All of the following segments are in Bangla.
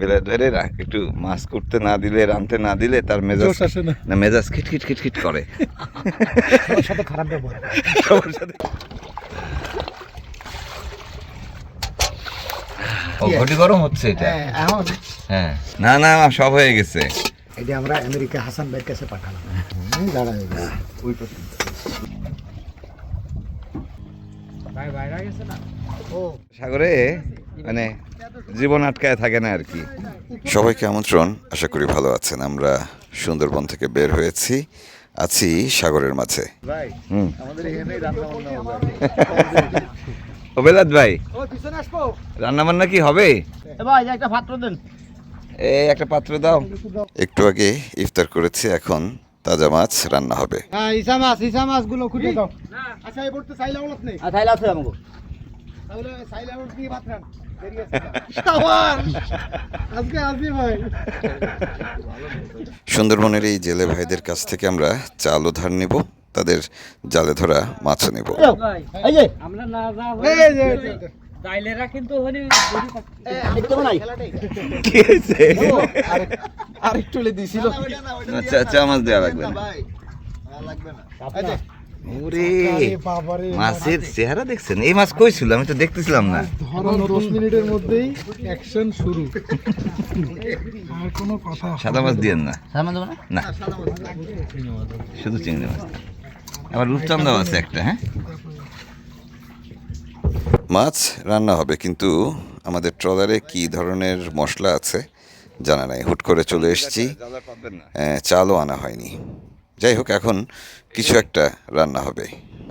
বেলায় ধরে রাখ একটু মাছ করতে না দিলে রানতে না দিলে তার মেজাজ আসে না। না মেজাজ খিটখিট খিটখিট করে। সবার সাথে খারাপ ব্যবহার। সবার সাথে ও ঘটি গরম হচ্ছে এটা। হ্যাঁ এখন হ্যাঁ। না না সব হয়ে গেছে। এটা আমরা আমেরিকা হাসান ভাইয়ের কাছে পাঠালাম। দাঁড়া হয়ে গেছে ওই ও সাগরে মানে জীবন আটকায় থাকে না আর কি। সবাইকে আমন্ত্রণ আশা করি ভালো আছেন। আমরা সুন্দরবন থেকে বের হয়েছি আছি সাগরের মাঝে। ভাই হুম। আমাদের এখানেই রান্না বান্না ও বেলাত ভাই রান্না বান্না কি হবে? ভাই একটা পাত্র দেন। এই একটা পাত্র দাও। একটু আগে ইফতার করেছি এখন তাজা মাছ রান্না হবে। হ্যাঁ ইসা মাছ ইসা মাছগুলো খুঁজে দাও। আচ্ছা এই পড়তে চাইলে আমলত নেই। আর তাইলে আছে আমাকে। তাহলে ভাত সুন্দরবনের এই জেলে ভাইদের কাছ থেকে আমরা চালও ধার নেব তাদের জালে ধরা মাছও নেব। এই যে আমরা না যা এই যে এই যে, তাইলেরা কিন্তু ওখানে দেখতে নাই। কি হয়েছে? আর একটু লে দিছিল। আচ্ছা আচ্ছা মাছ দেওয়া লাগবে না লাগবে না। এই যে, ওরে মাছের চেহারা দেখছেন? এই মাছ কই ছিল? আমি তো দেখতেছিলাম না। ধরো মিনিটের মধ্যেই অ্যাকশন শুরু। আর কোনো কথা সাদা মাছ দিয়েন না। সামান দেবো না? না। শুধু চিংড়ি মাছ আবার রূপচন্দাও আছে একটা হ্যাঁ? মাছ রান্না হবে কিন্তু আমাদের ট্রলারে কি ধরনের মশলা আছে জানা নাই। হুট করে চলে এসেছি। চালও আনা হয়নি। যাই হোক এখন কিছু একটা রান্না হবে।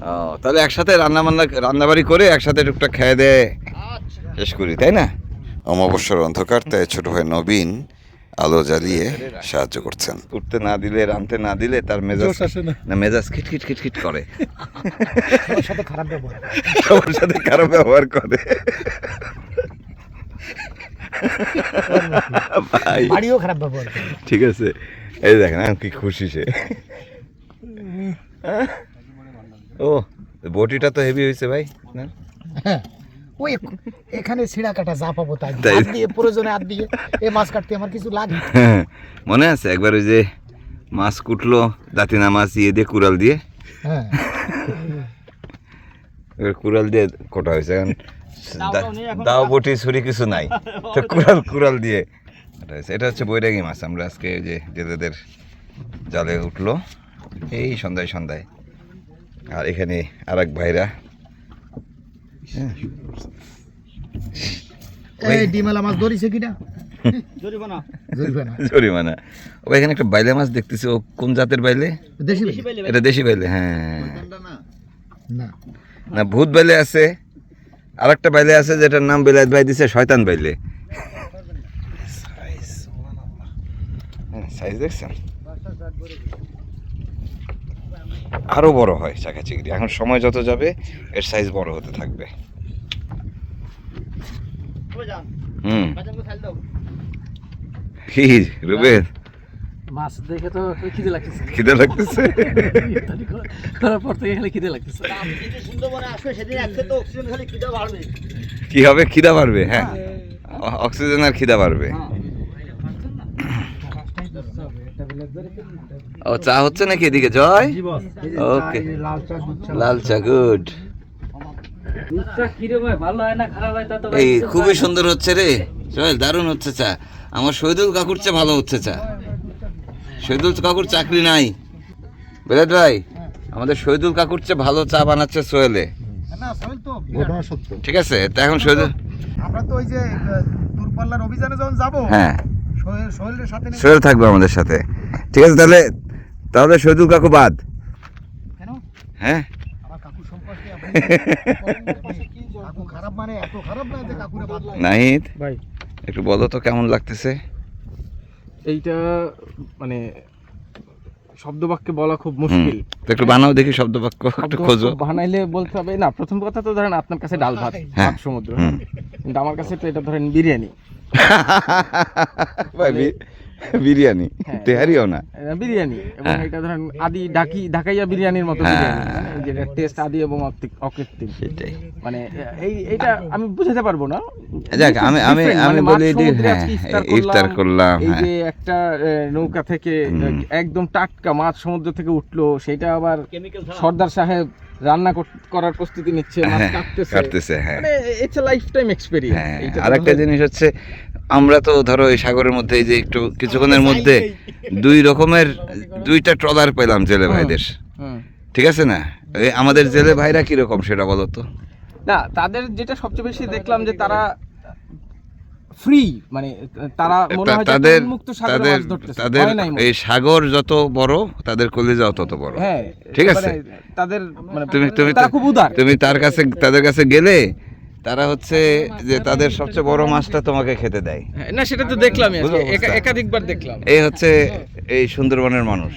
ও তাহলে একসাথে রান্না বান্না রান্নাবাড়ি করে একসাথে টুকটাক খেয়ে দেয়ে শেষ করি তাই না? অমাবস্যার অন্ধকার তাই ছোট ভাই নবীন আলো জ্বালিয়ে সাহায্য করছেন। উঠতে না দিলে রানতে না দিলে তার মেজাজ না। মেজাজ খিটখিট খিটখিট করে। সবার সাথে খারাপ ব্যবহার সবার সাথে খারাপ ব্যবহার করে। বাড়িও খারাপ ব্যবহার করে। ঠিক আছে। এই দেখেন কি খুশি সে। ও বটিটা তো হেভি হয়েছে ভাই না হ্যাঁ। ওই এখানে ছিঁড়া কাটা যা পাবো তাই। হাত দিয়ে প্রয়োজনে হাত দিয়ে এ মাছ কাটতে আমার কিছু লাগে। মনে আছে একবার ওই যে মাছ কুটলো দাঁতিনা মাছ ইয়ে দিয়ে কুড়াল দিয়ে? হ্যাঁ। এবার কুড়াল দিয়ে কোটা হয়েছে? এখন দাও। বটি ছুরি কিছু নাই। তো কুড়াল কুড়াল দিয়ে। এটা হচ্ছে বৈরাগী মাছ। আমরা আজকে যে জেলেদের জালে উঠল। এই সন্ধ্যায় সন্ধ্যায়। আর এখানে আর এক ভাইরা। হ্যাঁ। এই ডিমেলা মাছ ধরিছে কিনা? জরিমানা। ও এখানে একটা বাইলে মাছ দেখতেছি। ও কোন জাতের বাইলে? এটা দেশি বাইলে হ্যাঁ। না। না ভূত বাইলে আছে। আর একটা বাইলে আছে যেটার নাম বেলায়েত ভাই দিছে শয়তান বাইলে। সাইজ। দেখছেন আরও বড় হয় চাকা চিংড়ি এখন সময় যত যাবে এর সাইজ বড় হতে থাকবে। হুম। কি রুবেল? মাছ দেখে তো খিদে লাগতেছে। খিদে লাগতেছে? করার পর থেকে খালি খিদে লাগতেছে। সুন্দরবনে আসবে সেদিন একসাথে তো অক্সিজেন খালি খিদা বাড়বে। কি হবে? খিদা বাড়বে হ্যাঁ। অক্সিজেন আর খিদা বাড়বে। ও চা হচ্ছে নাকি এদিকে? জয়। ওকে লাল চা দুধ চা। লাল চা গুড দুধটা কিরে ভাই ভালো হয় না খারাপ হয় তা তো এই খুবই সুন্দর হচ্ছে রে। সোহেল দারুণ হচ্ছে চা। আমার শহীদুল কাকুর চেয়ে ভালো হচ্ছে চা। শহীদুল কাকুর চাকরি নাই। বেলাদ ভাই আমাদের শহীদুল কাকুর চেয়ে ভালো চা বানাচ্ছে সোহেলে। ঠিক আছে তা এখন শহীদুল আমরা তো ওই যে দূরপাল্লার অভিযানে যখন যাব হ্যাঁ। সোহেল- সোহেলের সাথে সোহেল থাকবে আমাদের সাথে। ঠিক আছে তাহলে তাহলে শহীদুল কাকু বাদ। হ্যাঁ? আমার কাকুর সম্পর্কে আপনি কাকু খারাপ মানে নাহিদ একটু বলো তো কেমন লাগতেছে? এইটা মানে শব্দ বাক্যে বলা খুব মুশকিল। একটু বানাও দেখি শব্দ বাক্য একটু খোঁজো। বানাইলে বলতে হবে না প্রথম কথা তো ধরেন আপনার কাছে ডাল ভাত হ্যাঁ। ভাত সমুদ্র। কিন্তু আমার কাছে তো এটা ধরেন বিরিয়ানি। ভাই, বি- বিরিয়ানি? হ্যাঁ। তেহারিও না? বিরিয়ানি। এবং হ্যাঁ। এটা ধরেন আদি ঢাকি ঢাকাইয়া বিরিয়ানির মতো হ্যাঁ। বিরিয়ানি যেটা টেস্ট আদি এবং অকৃত্রিম সেটাই। মানে এই এইটা আমি বুঝাতে পারব না। যাক আমি আমি আমি মানে বলি হ্যাঁ ইফতার করলাম, এই হ্যাঁ। যে একটা নৌকা থেকে একদম টাটকা মাছ সমুদ্র থেকে উঠল সেটা আবার সর্দার সাহেব রান্না কর- করার প্রস্তুতি নিচ্ছে মাছ হ্যাঁ, কাটতেছে। কাটতেছে হ্যাঁ। মানে it's a life time experience হ্যাঁ আর একটা জিনিস হচ্ছে আমরা তো ধরো এই সাগরের মধ্যে এই যে একটু কিছুক্ষণের মধ্যে দুই রকমের দুইটা ট্রলার পেলাম জেলে ভাইদের। ঠিক আছে না? আমাদের জেলে ভাইরা কীরকম সেটা বলো তো? না তাদের যেটা সবচেয়ে বেশি দেখলাম যে তারা ফ্রি মানে তারা মনে হয় তাদের সাগরে তাদের মাছ ধরতেছে তাদের ভয় নাই। এই সাগর যত বড় তাদের কলিজাও তত বড়। হ্যাঁ ঠিক আছে। মানে তাদের মানে তুমি তুমি তারা খুব উদার। তুমি তার কাছে তাদের কাছে গেলে তারা হচ্ছে যে তাদের সবচেয়ে বড় মাছটা তোমাকে খেতে দেয়। হ্যাঁ, না সেটা তো অবস্থা? একাধিকবার দেখলাম। এই হচ্ছে এই সুন্দরবনের মানুষ।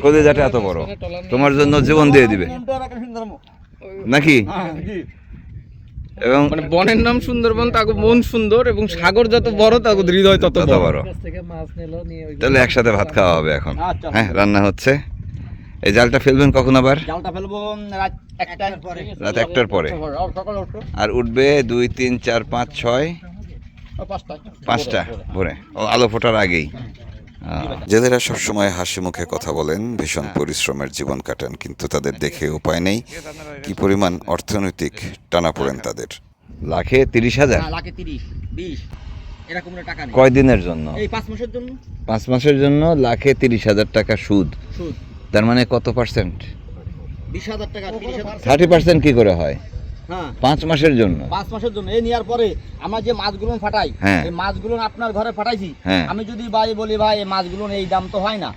কলিজাটা এত বড়। তোমার জন্য জীবন দিয়ে দিবে। নাকি? এবং মানে বনের নাম সুন্দরবন তাকে মন সুন্দর এবং সাগর যত বড় তাকে হৃদয় তত বড়। তাহলে একসাথে ভাত খাওয়া হবে এখন। আচ্ছা। হ্যাঁ রান্না হচ্ছে। এই জালটা ফেলবেন কখন আবার? জালটা ফেলব রাত একটার পরে। রাত একটার পরে। আর উঠবে দুই তিন চার পাঁচ ছয়? পাঁচটা পাঁচটা ভোরে। ও আলো ফোটার আগেই। জেলেরা সবসময় হাসি মুখে কথা বলেন ভীষণ পরিশ্রমের জীবন কাটান কিন্তু তাদের দেখে উপায় নেই। কি পরিমাণ অর্থনৈতিক টানা পড়েন তাদের। লাখে তিরিশ হাজার? না লাখে তিরিশ বিশ। এরকম টাকা কয় দিনের জন্য? এই পাঁচ মাসের জন্য? পাঁচ মাসের জন্য লাখে তিরিশ হাজার টাকা সুদ। সুদ। তার মানে কত পার্সেন্ট বিশ হাজার টাকা থার্টি পার্সেন্ট কি করে হয়? হ্যাঁ। পাঁচ মাসের জন্য। পাঁচ মাসের জন্য। এই নেওয়ার পরে আমরা যে মাছগুলো ফাটাই হ্যাঁ। এই মাছগুলো আপনার ঘরে ফাটাইছি হ্যাঁ। আমি যদি ভাই বলি ভাই এই মাছগুলো এই দাম তো হয় না।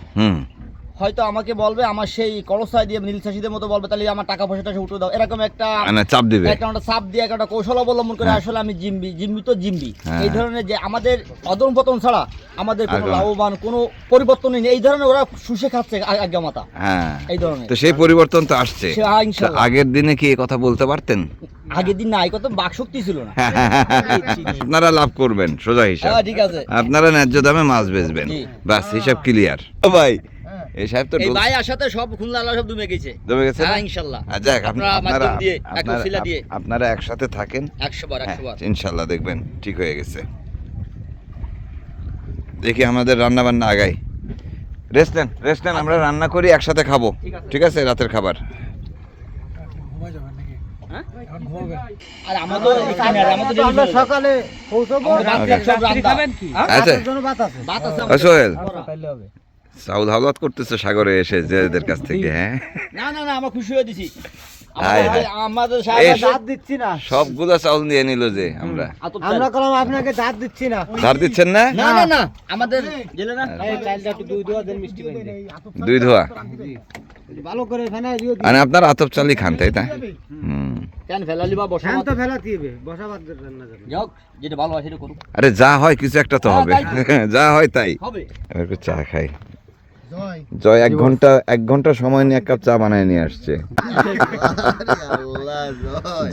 হয়তো আমাকে বলবে আমার সেই কলসাই দিয়ে নীল চাষিদের মতো বলবে তাহলে আমার টাকা পয়সাটা সে উঠে দাও। এরকম একটা মানে চাপ দিবে। একটা চাপ দিয়ে একটা কৌশল অবলম্বন করে আসলে আমি জিম্বি জিম্বি তো জিম্বি। হ্যাঁ। এই ধরনের যে আমাদের অদম পতন ছাড়া আমাদের কোনো লাভবান কোনো পরিবর্তনই নেই। এই ধরনের ওরা শুষে খাচ্ছে আজ্ঞা মাতা। হ্যাঁ। এই ধরনের। তো সেই পরিবর্তন তো আসছে। হ্যাঁ। আগের দিনে কি এই কথা বলতে পারতেন? আগের দিন না এই কত বাক শক্তি ছিল না। আপনারা লাভ করবেন সোজা হিসাব। হ্যাঁ ঠিক আছে। আপনারা ন্যায্য দামে মাছ বেচবেন। বাস হিসাব ক্লিয়ার ভাই। এই সাহেব তো এই ভাই আসাতে সব খুলনা আল্লাহ সব ডুবে গেছে। জমে গেছে হ্যাঁ ইনশাল্লাহ। যাক আপনারা আপনারা দিয়ে আপনারা- দিয়ে। আপনারা একসাথে থাকেন। বার হ্যাঁ, বার। দেখবেন ঠিক হয়ে গেছে। দেখি আমাদের রান্না বান্না আগাই। রেস্ট নেন রেস্ট নেন আমরা রান্না করি একসাথে খাব। ঠিক আছে। রাতের খাবার। আমরা সকালে পৌঁছাবো। রাত্রে Okay. সব রান্না খাবেন কি? আচ্ছা। ভাত আছে। ও সোহেল সাউল হাওলাত করতেছে সাগরে এসে জেলেদের কাছ থেকে হ্যাঁ? না না না আমরা খুশি হয়ে দিছি। হায় হায়। আমাদের- আমাদের এই সাহেব সব- দিচ্ছি না। সবগুলো চাউল নিয়ে নিল যে আমরা। আমরা কলাম আপনাকে দাঁত দিচ্ছি না। ধার দিচ্ছেন না? না না না আমাদের জেলে না এই চালটা একটু দুই দোয়া দেন মিষ্টি দুই ধোয়া। ভালো করে ফেনা মানে আপনার আতপ চালি খান তাই না? কেন ফেলালি বা বসা তো ফেলাতে হবে। বসা বাদ রান্না যাবে যাক যেটা ভালো হয় সেটা করুক। আরে যা হয় কিছু একটা তো হবে। যা হয় তাই। হবে। এবার চা খাই। জয়। এক ঘণ্টা এক ঘণ্টা সময় নিয়ে এক কাপ চা বানায় নিয়ে আসছে।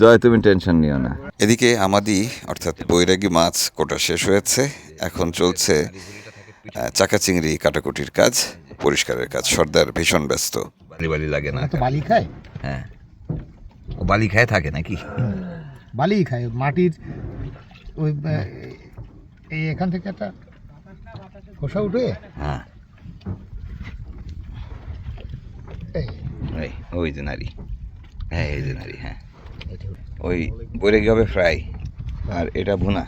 জয়। তুমি টেনশন নিও না। এদিকে আমাদি অর্থাৎ বৈরাগী মাছ কোটা শেষ হয়েছে। এখন চলছে চাকা চিংড়ি কাটাকুটির কাজ পরিষ্কারের কাজ। সর্দার ভীষণ ব্যস্ত। বালি বালি লাগে না। বালি খায়? হ্যাঁ। ও বালি খায় থাকে নাকি? বালি খায়। মাটির ওই এখান থেকে একটা খোসা উঠে? হ্যাঁ। এই এই ওই যে নারী। হ্যাঁ এই যে নারী হ্যাঁ। ওই বইরে গিয়ে হবে ফ্রাই? আর এটা ভুনা।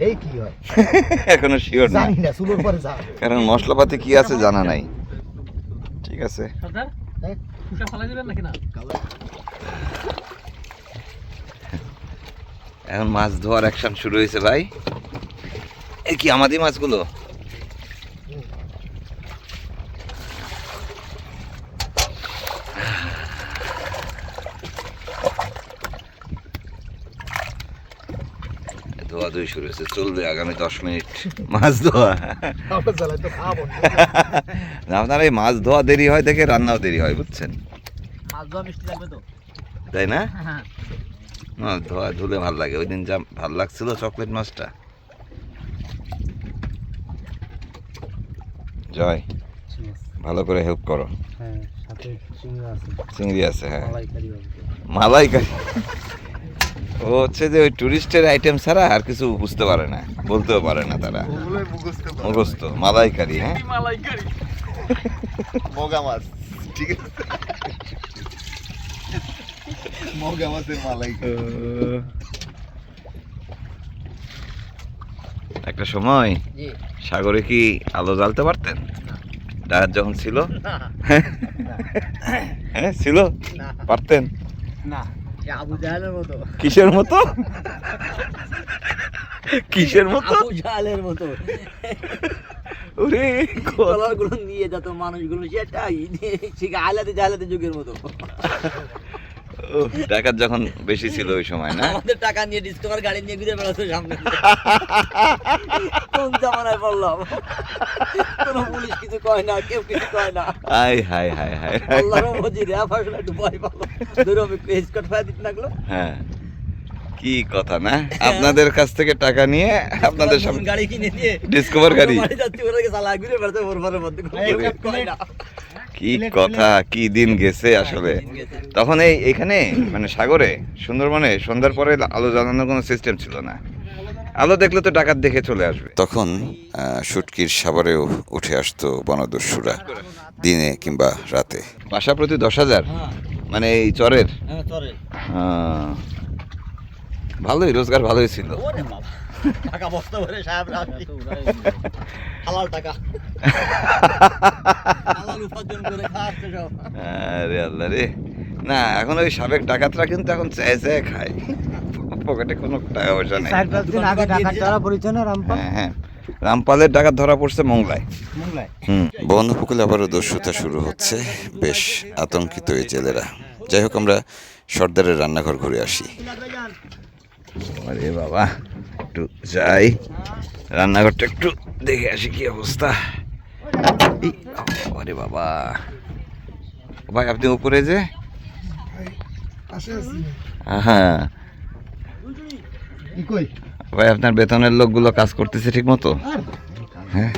এই কি হয়? এখনও শিওর না। জানি না শুরুর পরে যা কারণ মশলাপাতি কি আছে জানা নাই। ঠিক আছে। সর্দার খুশা ফালাই দিবেন নাকি না? এখন মাছ ধোয়ার অ্যাকশন শুরু হয়েছে ভাই। এই কি আমাদের মাছগুলো? ধোয়া ধুই শুরু হয়েছে। চলবে আগামী দশ মিনিট। মাছ ধোয়া। আপনার এই মাছ ধোয়া দেরি হয় দেখে রান্নাও দেরি হয় বুঝছেন? তাই না? মাছ ধোয়া ধুলে ভালো লাগে। ওই দিন যা ভালো লাগছিল চকলেট মাছটা। জয়। ভালো করে হেল্প করো। হ্যাঁ চিংড়ি আছে। হ্যাঁ। মালাইকারি। ও হচ্ছে যে ওই টুরিস্টের আইটেম ছাড়া আর কিছু বুঝতে পারে না বলতেও পারে না তারা। মুখস্থ মালাইকারি হ্যাঁ? মগা মাছ ঠিক আছে? মগা মাছের মালাই একটা সময় সাগরে কি আলো জ্বালতে পারতেন? ডায়াত যখন ছিল? হ্যাঁ ছিল? পারতেন? না। আবু জাহালের মতো। কিসের মতো? কিসের মতো? আবু জাহালের মতো। ওরে কলারগুলো নিয়ে যেত মানুষগুলো সেটাই সে আলাদা জাহালাতে যুগের মতো। ডাকাত যখন বেশি ছিল ওই সময় না? আমাদের টাকা নিয়ে ডিসকভার গাড়ি নিয়ে ঘুরে বেড়াতো সামনে। কোন জামানায় পড়লাম? কোনো পুলিশ কিছু কয় না কেউ কিছু কয় না। Hi hi hi hi. আল্লাহর মজি রে আসলে একটু ভয় পাবো ধরো আমি স্কট ফায়ার দিতে লাগল। হ্যাঁ। কি কথা না? আপনাদের কাছ থেকে টাকা নিয়ে আপনাদের সামনে গাড়ি কিনে দিয়ে ডিসকভার গাড়ি। বাড়ি যাচ্ছি ওরা চালা ঘুরে বেড়াতে ওর মধ্যে কি কথা কি দিন গেছে আসলে? তখন এই এখানে মানে সাগরে সুন্দরবনে সন্ধ্যার পরে আলো জ্বালানোর কোনো সিস্টেম ছিল না। আলো দেখলে তো ডাকাত দেখে চলে আসবে। তখন আহ, শুটকির সাভারেও উঠে আসতো বনদস্যুরা দিনে কিংবা রাতে। বাসা প্রতি দশ হাজার? হ্যাঁ। মানে এই চরের? হ্যাঁ আহ, ভালোই রোজগার ভালোই ছিল। টাকা বস্তা ভরে সাহেব রাখছি হালাল টাকা। হালাল উপার্জন করে খাচ্ছে সব। আরে আল্লাহ রে। না এখন ওই সাবেক ডাকাতরা কিন্তু এখন চেয়ে চেয়ে খায়। পকেটে কোনো টাকা পয়সা নেই। দিন আগে ঢাকা ধরা পড়েছে না রামপাল? হ্যাঁ হ্যাঁ। রামপালের ডাকাত ধরা পড়ছে মংলায়। মোংলায়? হুম। বন উপকূলে আবারও দস্যুতা শুরু হচ্ছে। বেশ আতঙ্কিত এই জেলেরা। যাই হোক আমরা সর্দারের রান্নাঘর ঘুরে আসি। আরে বাবা। একটু যাই। রান্নাঘরটা একটু দেখে আসি কি অবস্থা। আরে বাবা। ভাই আপনি উপরে যে? হ্যাঁ ভাই আপনার বেতনের লোকগুলো কাজ করতেছে ঠিক মতো হ্যাঁ।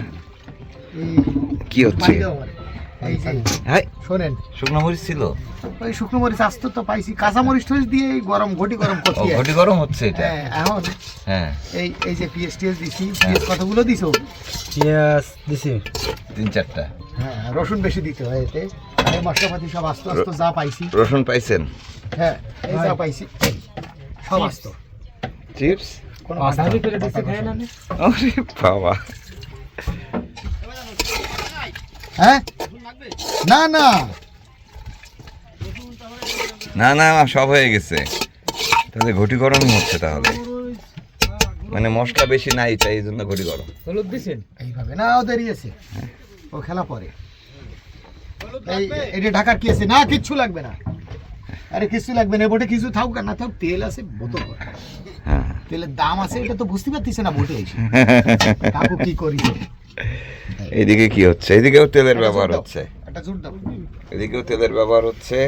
কি হচ্ছে। এই যে হাই শোনেন। শুকনো মরিচ ছিল? ওই শুকনো মরিচ আসতো তো পাইছি। কাঁচা মরিচ টরিচ দিয়ে এই গরম ঘটি গরম করছি। ঘটি গরম হচ্ছে এটা? হ্যাঁ এখন হ্যাঁ। এই এই যে পিএস টিএস দিছি। পিএস কতগুলো দিছো? তিন চারটা। হ্যাঁ রসুন বেশি দিতে হয় এতে। আর মশলাপাতি সব আস্তে আস্তে যা পাইছি। রসুন পাইছেন? হ্যাঁ এই যা পাইছি সব আস্ত। চিপস কোনো আধারি করে দিছে খায় না? আরে বাবা। হ্যাঁ? না না। না না আমার সব হয়ে গেছে। তাহলে ঘটি গরমই হচ্ছে তাহলে। মানে মশলা বেশি নাই তাই এই জন্য ঘটি গরম। হলুদ দিছেন? এইভাবে না ও দেরি আছে। ও খেলা পরে। এই এটা ঢাকার কি আছে? না কিচ্ছু লাগবে না। আরে কিচ্ছু লাগবে না। বোটে কিছু থাকুক না থাকুক তেল আছে বোতল। হ্যাঁ। তেলের দাম আছে এটা তো বুঝতে পারতিস না বোটে। এসে কাকু কি করিস এইদিকে কি হচ্ছে? এদিকেও তেলের ব্যবহার হচ্ছে। এদিকেও তেলের ব্যবহার হচ্ছে।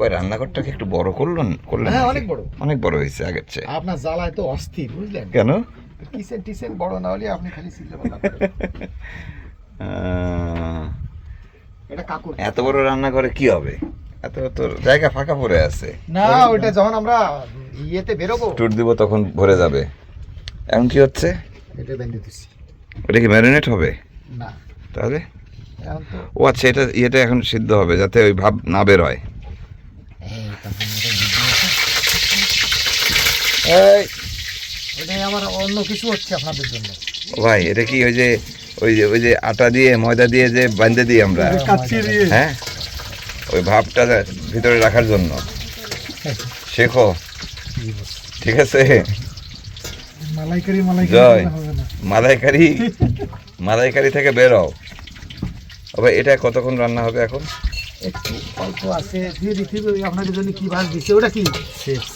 ওই রান্নাঘরটাকে একটু বড় করলেন করলেন হ্যাঁ অনেক বড়। অনেক বড় হয়েছে আগের চেয়ে। আপনার জ্বালায় তো অস্থির বুঝলেন? কেন? কিসেন টিসেন বড় না হলে আপনি খালি সিলে এটা কাকুর। এত বড় রান্নাঘরে কি হবে? এত তো জায়গা ফাঁকা পড়ে আছে। না ওইটা যখন আমরা ইয়েতে বেরোবো ট্যুর দিব তখন ভরে যাবে। এখন কি হচ্ছে? এটা বেঁধে দিচ্ছি। ওটা কি ম্যারিনেট হবে? না। তাহলে? ও আচ্ছা এটা ইয়েটা এখন সিদ্ধ হবে যাতে ওই ভাব না বের হয়। এই ওটাই আমার অন্য কিছু হচ্ছে আপনাদের জন্য। ভাই এটা কি ওই যে ওই যে ওই যে আটা দিয়ে ময়দা দিয়ে যে বান্ধে দিই আমরা? হ্যাঁ? ওই ভাবটা ভিতরে রাখার জন্য। শেখো। ঠিক আছে? মালাইকারি জয়। মালাইকারি মালাইকারি থেকে বের হও। ও এটা কতক্ষণ রান্না হবে এখন? একটু অল্প আছে। দিয়ে হবে, আপনাদের জন্য কি ভাজ দিছে ওটা কি? চিপস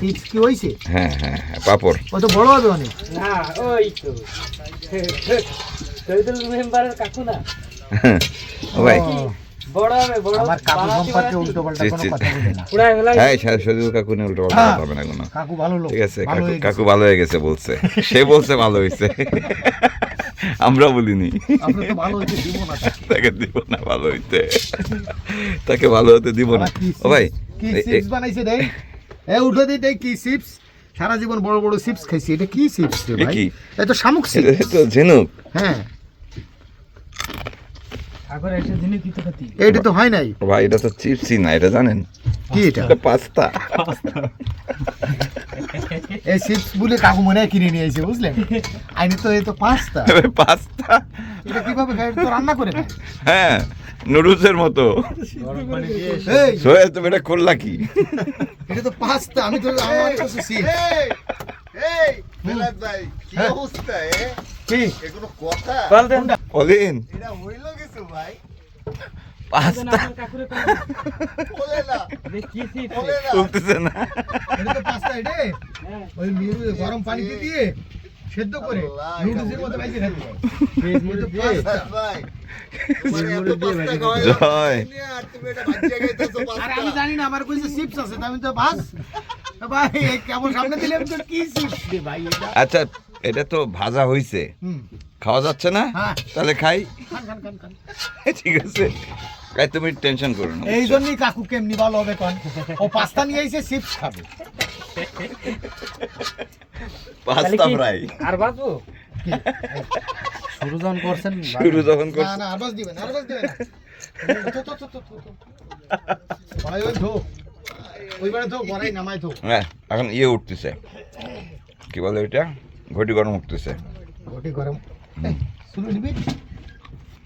চিপস কি হয়েছে হ্যাঁ হ্যাঁ হ্যাঁ পাপড়। ও তো বড় হবে অনেক। না ওই তো। কাকু না? ও ভাই বড় হবে বড় আমার কাকু সম্পর্কে উল্টো পাল্টা কোনো কথা বলে না। পুরাই ফেলাই হ্যাঁ সজুল কাকু নিয়ে উল্টো পাল্টা কথা হবে না কোনো কাকু ভালো লোক। ঠিক আছে কাকু হয়ে কাকু ভালো হয়ে গেছে বলছে। সে বলছে ভালো হয়েছে। আমরা বলিনি। আপনি তো ভালো হইতে তাকে। দিব না ভালো হইতে। তাকে ভালো হতে দিব না। ও ভাই কি চিপস বানাইছে দেই এ উঠে দিই দেই কি চিপস। সারা জীবন বড় বড় চিপস খাইছি। এটা কি চিপস রে ভাই? কি? এটা তো শামুক এটা চিপস। তো ঝিনুক। হ্যাঁ। আগর এসে দিনে কি তো খাতি এইটা তো হয় নাই। ভাই এটা তো চিপসই না এটা জানেন? কি এটা? এটা পাস্তা। এই চিপস বলে কাকু মনে হয় কিনে নিয়ে আইছে বুঝলেন? আইনি তো এই তো আরে পাস্তা। এটা কীভাবে খায়? তো রান্না করে খায়। হ্যাঁ নুডলসের মতো। এই! তুমি এটা করলা কি? এটা তো পাঁচটা আমি তো আমার কাছে চিপস। এই বেলাত ভাই কি হ্যাঁ। অবস্থা এ? কি? এগুলো কথা। বল দেন অলিন এটা হইল কিছু ভাই? পাঁচটা। বলে না। কি চিপস বলে না। বলতেছ না। এটা তো পাঁচটা এটা হ্যাঁ। ওই গরম পানি দিয়ে? সেদ্ধ করে নুডলসের ভাইজে জয়। আর আমি জানি না আমার কইছে চিপস আছে আমি তো ভাস ভাই কেমন সামনে দিলে তো কি চিপস ভাই আচ্ছা এটা তো ভাজা হইছে। খাওয়া যাচ্ছে না? হ্যাঁ। তাহলে খাই। খান খান খান খান। ঠিক আছে। খাই তুমি টেনশন করো না এই জন্যই কাকু কেমনি ভালো হবে কোন? ও পাস্তা নিয়ে আইছে চিপস খাবে। পাস্তা ফ্রাই আর বাঁচবো? শুরু যখন করছেন শুরু যখন না করছে। না আরবাস দিবেন আরবাস দিবেন না। তো, তো, তো, তো, তো। ভাই ওই ধো। ওইবারে ধো গড়াই নামাই ধো। হ্যাঁ এখন ইয়ে উঠতেছে। কি বলে এটা ঘটি গরম উঠতেছে। ঘটি গরম। এই, শুরু নিবি বেশি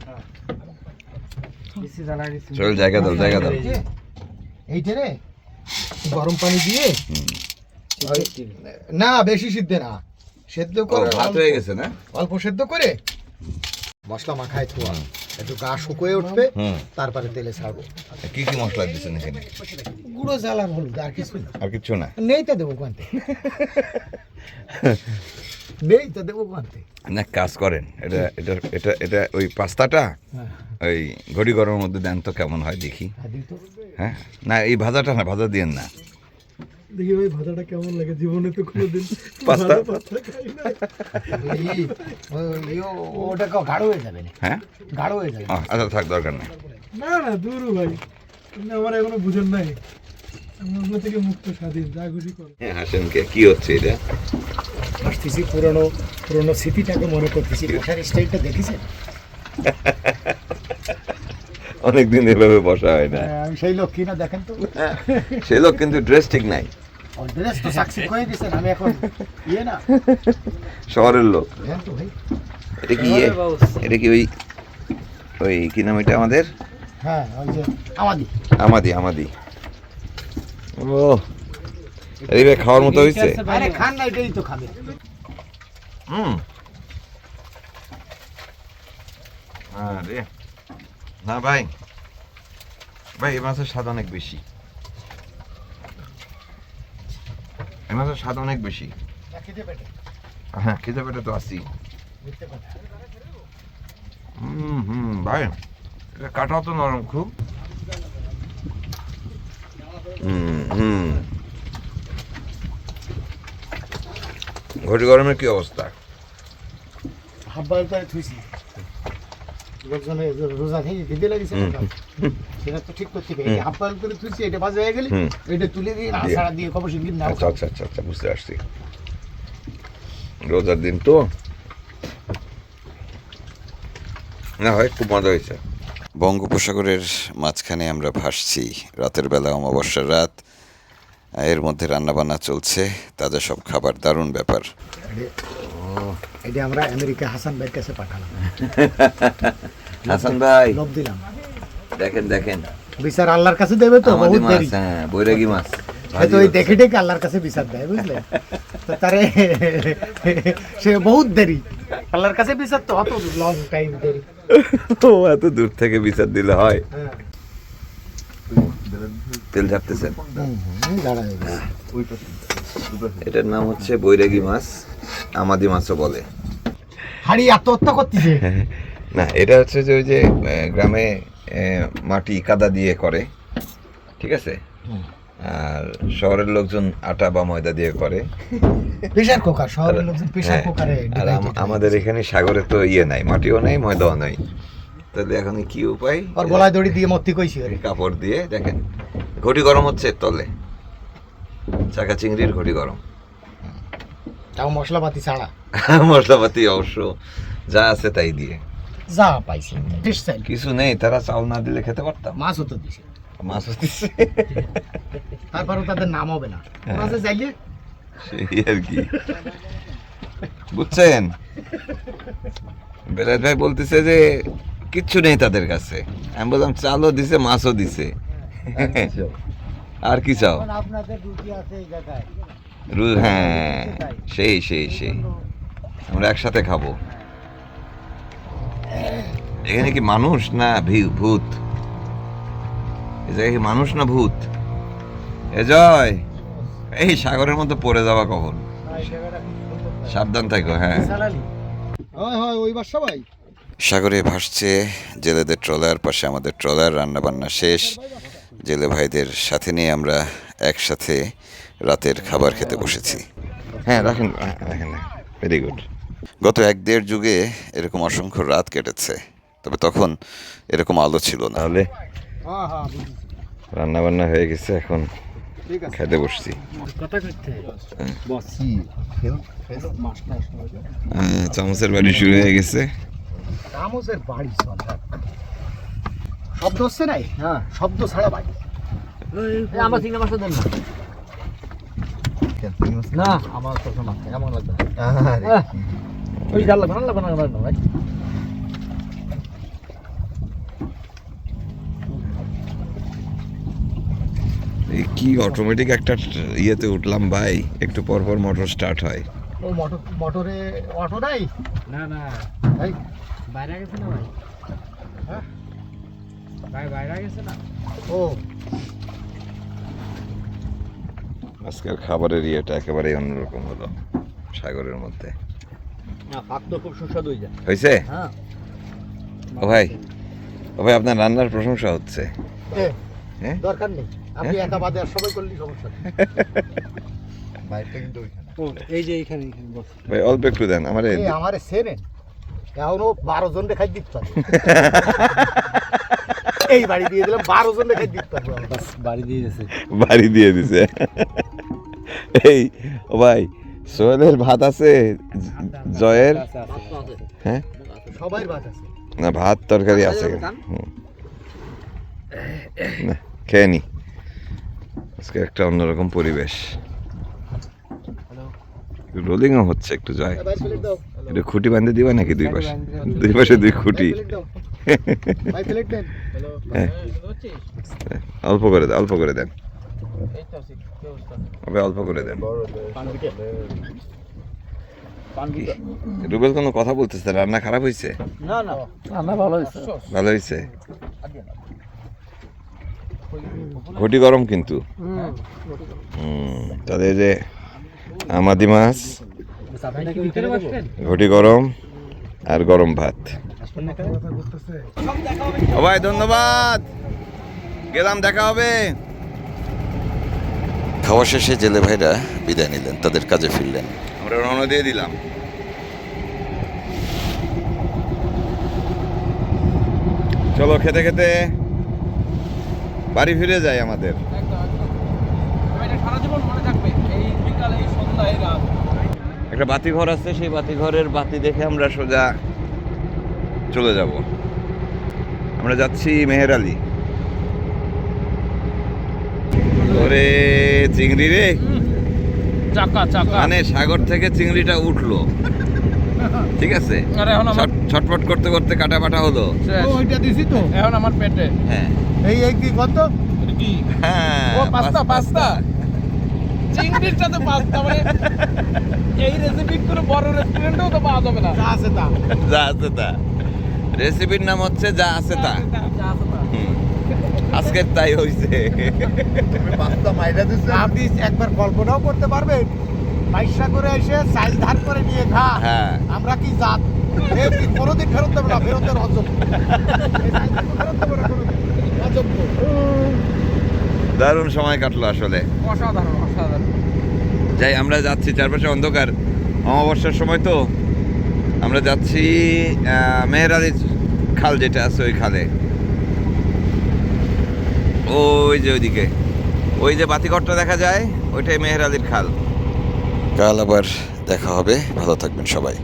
জ্বালা দিছি চল জায়গা দাও জায়গা দাও। এইটা রে? গরম পানি দিয়ে? না বেশি সিদ্ধ না। সেদ্ধ করে ভাত হয়ে গেছে না? অল্প সেদ্ধ করে মশলা মাখায় থোয়া একটু গা শুকোয়ে উঠবে তারপরে তেলে ছাড়বো। কি কি মশলা দিচ্ছেন এখানে? গুঁড়ো জ্বালা হলুদ আর কিছু না। আর কিছু না? নেই তো দেবো কোয়ান্তে নেই তো দেবো কোয়ান্তে না কাজ করেন। এটা এটা এটা এটা ওই পাস্তাটা হ্যাঁ। ওই ঘড়ি গরমের মধ্যে দেন তো কেমন হয় দেখি। হ্যাঁ? না এই ভাজাটা না ভাজা দিয়েন না। দেখি ভাই ভাজাটা কেমন লাগে? জীবনে তো কোনোদিন পাস্তা? ওটা কেউ গাঢ় হয়ে যাবে না হ্যাঁ। গাঢ় হয়ে যাবে। আচ্ছা থাক দরকার নেই। না না দূর ভাই। আপনি আমার এখনও বুঝেন নাই। আমি ওগুলো থেকে মুক্ত স্বাধীন যা খুশি করো। হ্যাঁ হাসেন কে কি হচ্ছে এটা? আসতেছি পুরনো পুরনো স্মৃতিটাকে মনে করতেছি। বসার স্টাইলটা দেখেছেন? অনেকদিন এভাবে বসা হয় না। আমি সেই লোক কিনা দেখেন তো। সেই লোক কিন্তু ড্রেস ঠিক নাই। ড্রেস তো সাকসেস হয়ে গেছেন আমি এখন ইয়ে না। শহরের লোক। ভাই। এটা কি ইয়ে? এটা কি ওই ওই কি নাম এটা আমাদের? হ্যাঁ আমাদি। Amadi Amadi. ও এইভাবে খাওয়ার মতো হয়েছে। আরে খান না এটাই তো খাবে। হুম। আরে। না ভাই। ভাই এই মাছের স্বাদ অনেক বেশি এই মাছের স্বাদ অনেক বেশি। হ্যাঁ খেতে পেটে তো আসি। হুম হুম ভাই এটা কাটাও তো নরম খুব। হুম হুম। ঘটি গরমের কি অবস্থা? হাফ করে থুইছি। লোকজনে রোজা থেকে দিতে লাগিছে সেটা তো ঠিক করতে হবে হাফ বয়েল করে থুইছি এটা ভাজা হয়ে গেলে এটা তুলে দিয়ে দিয়ে। দিয়ে কবে সিঙ্গির নাও আচ্ছা আচ্ছা আচ্ছা আচ্ছা বুঝতে পারছি। রোজার দিন তো না হয় খুব মজা হয়েছে। বঙ্গোপসাগরের মাঝখানে আমরা ভাসছি। রাতের বেলা অমাবস্যার রাত এর মধ্যে রান্নাবান্না চলছে। তাজা সব খাবার দারুণ ব্যাপার। এটা আমরা আমেরিকা হাসান ভাইয়ের কাছে পাঠালাম। হাসান ভাই। লোভ দিলাম। দেখেন দেখেন। বিচার আল্লাহর কাছে দেবে তো আমাদের বহুত দেরি। হ্যাঁ বৈরাগী মাছ। হয়তো ওই দেখে দেখে আল্লাহর কাছে বিচার দেয় বুঝলে? তো তারে সে বহুত দেরি। আল্লাহর কাছে বিচার তো অত লং টাইম দেরি। ও এত দূর থেকে বিচার দিলে হয়। হ্যাঁ। তেল ঝাপতেছেন? এটার নাম হচ্ছে বৈরাগী মাছ আমাদি মাছও বলে। হাড়ি আত্মহত্যা করতেছে। না এটা হচ্ছে যে ওই যে গ্রামে মাটি কাদা দিয়ে করে ঠিক আছে? আর শহরের লোকজন আটা বা ময়দা দিয়ে করে। প্রেসার কুকার শহরের লোকজন প্রেসার হ্যাঁ, কুকারে আর আম- আমাদের এখানে সাগরে তো ইয়ে নাই মাটিও নাই ময়দাও নাই। তাহলে এখন কি উপায়? আর গলায় দড়ি দিয়ে মত্তি কইছি কাপড় দিয়ে দেখেন ঘটি গরম হচ্ছে তলে। চাকা চিংড়ির ঘটি গরম। তাও মশলাপাতি ছাড়া। মশলাপাতি অবশ্য যা আছে তাই দিয়ে। যা পাইছি কিছু নেই তারা চাল না দিলে খেতে পারতাম। মাছও তো দিছে। মাছ হচ্ছে তারপরেও তাদের নাম হবে না। মাছে চাইলে সেই আর কি। বুঝছেন? বেলায়েত ভাই বলতেছে যে কিচ্ছু নেই তাদের কাছে। আমি বললাম চালও দিছে মাছও দিছে। আর কি চাও? আপনাদের রুটি আছে এই জায়গায়। রু- হ্যাঁ সেই সেই সেই। আমরা একসাথে খাব। এখানে কি মানুষ না ভূত? এ জায়গায় কি মানুষ না ভূত? এ জয়! এই সাগরের মধ্যে পড়ে যাওয়া কখন? সাবধান থাকো হ্যাঁ। হয় হয় ওই বাসা ভাই সাগরে ভাসছে জেলেদের ট্রলার পাশে আমাদের ট্রলার রান্নাবান্না শেষ। জেলে ভাইদের সাথে নিয়ে আমরা একসাথে রাতের খাবার খেতে বসেছি। হ্যাঁ রাখেন রাখেন ভেরি গুড গত এক দেড় যুগে এরকম অসংখ্য রাত কেটেছে তবে তখন এরকম আলো ছিল না। তাহলে হ্যাঁ হ্যাঁ রান্না বান্না হয়ে গেছে এখন খেতে বসছি। আহ, চামচের বাড়ি শুরু হয়ে গেছে। রামোসের বাড়ি শব্দ হচ্ছে নাই? হ্যাঁ শব্দ ছাড়া বাড়ি। আমার চিংড়ি মাছটা দেন না। না আমার তো এমন লাগবে? ওই জাল লাগবে না লাগবে না লাগবে না ভাই। এই কি অটোমেটিক একটা ইয়েতে উঠলাম ভাই একটু পর পর মোটর স্টার্ট হয়। ও মোটর মোটরে অটো নাই না না। ভাই। বাইরে গেছে না ভাই? হ্যাঁ? ভাই বাইরে গেছে না? ও। আজকের খাবারের ইয়েটা একেবারেই অন্যরকম হলো সাগরের মধ্যে। না পাক তো খুব সুস্বাদু হয়ে যায়। হয়েছে? হ্যাঁ। ও ভাই ও ভাই আপনার রান্নার প্রশংসা হচ্ছে। হ্যাঁ? দরকার নেই। আপনি একা বাদে আর সবাই করলেই সমস্যা নেই। ও এই যে এখানে এখানে ভাই অল্প একটু দেন আমার আমারে সেনেন এখনও বারো জন দেখাই দিতে পারবে। এই বাড়ি দিয়ে দিলাম বারো জন দেখাই দিতে পারব বাড়ি দিয়ে গেছে বাড়ি দিয়ে দিছে। এই ও ভাই সোহেলের ভাত আছে জয়ের? হ্যাঁ? সবাই বাদ আছে। না ভাত তরকারি আছে না খেয়ে নি। আজকে একটা অন্যরকম পরিবেশ। রোলিংও হচ্ছে একটু প্লেট দাও। একটু খুঁটি বাঁধে দিবা নাকি দুই পাশে? দুই পাশে দুই খুঁটি। দেন। হ্যাঁ। অল্প করে দেন অল্প করে দেন। হবে অল্প করে দেন? রুবেল কোনো কথা বলতেছে রান্না খারাপ হয়েছে? না না। রান্না ভালো হয়েছে। ভালো হয়েছে? ঘটি গরম কিন্তু। তাদের যে আমাদি মাছ ঘটি গরম আর গরম ভাত। ভাই ধন্যবাদ। গেলাম দেখা হবে। খাওয়া শেষে জেলে ভাইরা বিদায় নিলেন, তাদের কাজে ফিরলেন। আমরা রওনা দিয়ে দিলাম। চলো, খেতে খেতে বাড়ি ফিরে যাই আমাদের। একটা বাতি ঘর আছে, সেই বাতি ঘরের বাতি দেখে আমরা সোজা চলে যাব। আমরা যাচ্ছি মেহের আলী। ওরে চিংড়ি রে? চাকা চাকা। মানে সাগর থেকে চিংড়িটা উঠল। ঠিক আছে? আর এখন ছট- ছটফট করতে করতে কাটা পাটা হলো। ওইটা দিছি তো। এখন আমার পেটে। হ্যাঁ। এই এই কি কত? কি? হ্যাঁ ও পাস্তা পাস্তা। চিংড়ির সাথে পাস্তা মানে এই রেসিপি করে বড় রেস্টুরেন্টেও তো পাওয়া যাবে না। যা আছে তা। যা আছে তা। রেসিপির নাম হচ্ছে যা আছে তা। হুম। আজকের তাই হইছে। আপনি একবার কল্পনাও করতে পারবেন পয়সা করে এসে সাইজ ধার করে নিয়ে খা। হ্যাঁ। আমরা কি জাত? কোনোদিন ফেরত দেবে না? ফেরতের অযোগ্য দারুণ সময় কাটলো আসলে। অসাধারণ অসাধারণ। যাই আমরা যাচ্ছি চারপাশে অন্ধকার। অমাবস্যার সময় তো। আমরা যাচ্ছি আহ, মেহের খাল যেটা আছে ওই খালে। ওই যে ওইদিকে। ওই যে বাতিঘরটা দেখা যায়, ওইটাই মেহের আলীর খাল। কাল আবার দেখা হবে। ভালো থাকবেন সবাই।